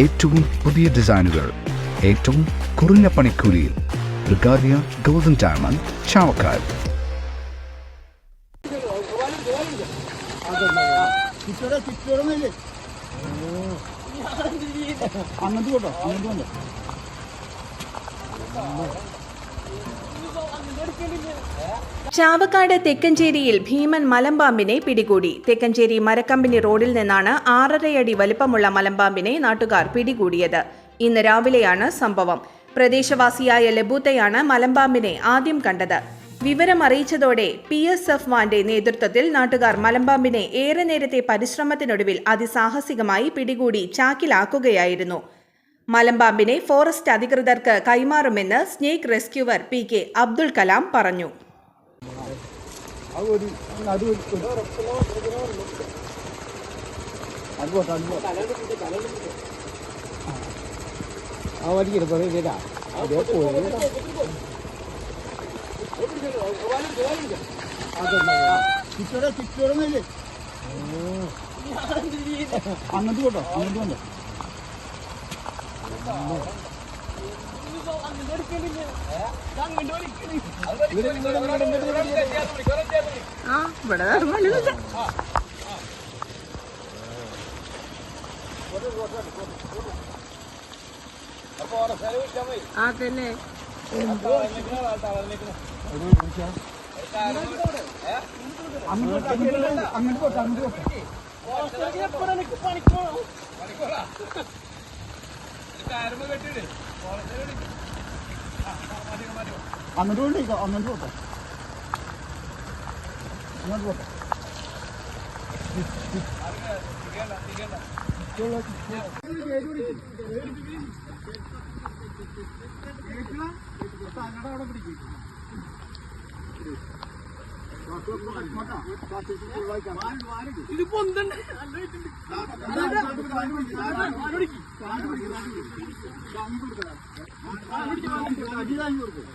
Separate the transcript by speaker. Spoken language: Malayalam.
Speaker 1: ഏറ്റവും പുതിയ ഡിസൈനുകൾ ഏറ്റവും കുറഞ്ഞ പണിക്കൂലിയിൽ. ബ്രിഗാദിയ ഗോൾഡൻ ഡയമണ്ട്
Speaker 2: ചാവക്കാൽ അങ്ങോട്ട് കേട്ടോ അങ്ങോട്ട്
Speaker 3: ചാവക്കാട് തെക്കഞ്ചേരിയിൽ ഭീമൻ മലമ്പാമ്പിനെ പിടികൂടി. തെക്കഞ്ചേരി മരക്കമ്പനി റോഡിൽ നിന്നാണ് ആറരയടി വലുപ്പമുള്ള മലമ്പാമ്പിനെ നാട്ടുകാർ പിടികൂടിയത്. ഇന്ന് രാവിലെയാണ് സംഭവം. പ്രദേശവാസിയായ ലബൂത്തയാണ് മലമ്പാമ്പിനെ ആദ്യം കണ്ടത്. വിവരം അറിയിച്ചതോടെ പി എസ് എഫ് വാന്റെ നേതൃത്വത്തിൽ നാട്ടുകാർ മലമ്പാമ്പിനെ ഏറെ നേരത്തെ പരിശ്രമത്തിനൊടുവിൽ അതിസാഹസികമായി പിടികൂടി ചാക്കിലാക്കുകയായിരുന്നു. മലമ്പാമ്പിനെ ഫോറസ്റ്റ് അധികൃതർക്ക് കൈമാറുമെന്ന് snake rescuer P K Abdul Kalam പറഞ്ഞു.
Speaker 2: അത് ഒരു അത് ഒരു ആ അതേ പോയി ചുറ്റോടെ ചുറ്റോടൊന്നുമില്ലേ അങ്ങോട്ട് പോട്ടോ അങ്ങോട്ട് പോണ്ടോ അങ്ങോട്ട് പോട്ടെ. അങ്ങോട്ട് പോട്ടെ. അങ്ങോട്ട് പോട്ടെ അങ്ങോട്ട് പോണ്ടേ അങ്ങോട്ട് പോട്ടെ അങ്ങോട്ട് പോട്ടെ